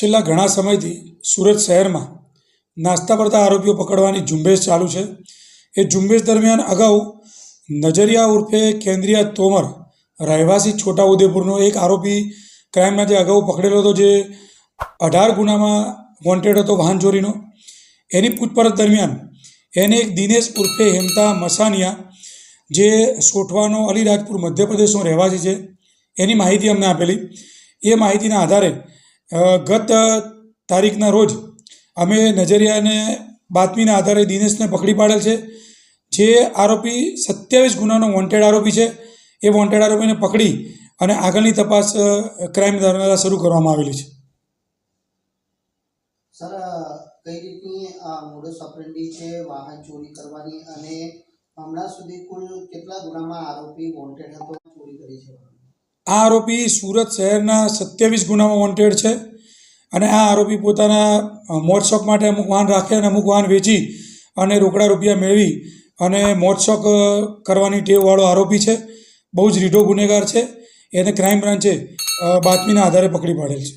છેલ્લા ઘણા સમયથી સુરત શહેરમાં નાસ્તા પડતા આરોપીઓ પકડવાની ઝુંબેશ ચાલુ છે. એ ઝુંબેશ દરમિયાન અગાઉ નજરિયા ઉર્ફે કેન્દ્રીય તોમર રહેવાસી છોટાઉદેપુરનો એક આરોપી ક્રાઇમના જે અગાઉ પકડેલો હતો જે અઢાર ગુનામાં વોન્ટેડ હતો વાહન ચોરીનો એની પૂછપરછ દરમિયાન એને એક દિનેશ ઉર્ફે હેમતા મસાનિયા, જે સોઠવાનો અલીરાજપુર મધ્યપ્રદેશનો રહેવાસી છે, એની માહિતી અમને આપેલી. એ માહિતીના આધારે ગત તારીખના રોજ અમે નજરિયાને બાતમીના આધારે દિનેશને પકડી પાડેલ છે. જે આરોપી સત્યાવીસ ગુનાનો વોન્ટેડ આરોપી છે. એ વોન્ટેડ આરોપીને પકડી અને આગળની તપાસ ક્રાઇમ દ્વારા શરૂ કરવામાં આવેલી છે. સર કઈ રીતની આ મોડસ ઓપરેન્ડી છે? વાહન ચોરી કરવાની અને હમણાં સુધી કુલ કેટલા ગુનામાં આરોપી વોન્ટેડ આ આરોપી સુરત શહેરના સત્યાવીસ ગુનામાં વોન્ટેડ છે અને આ આરોપી પોતાના મોટશોક માટે અમુક વાહન રાખે અને અમુક વાહન વેચી અને રોકડા રૂપિયા મેળવી અને મોજ શોખ કરવાની ટેવવાળો આરોપી છે. બહુ જ રીઢો ગુનેગાર છે. એને ક્રાઇમ બ્રાન્ચે બાતમીના આધારે પકડી પાડેલ છે.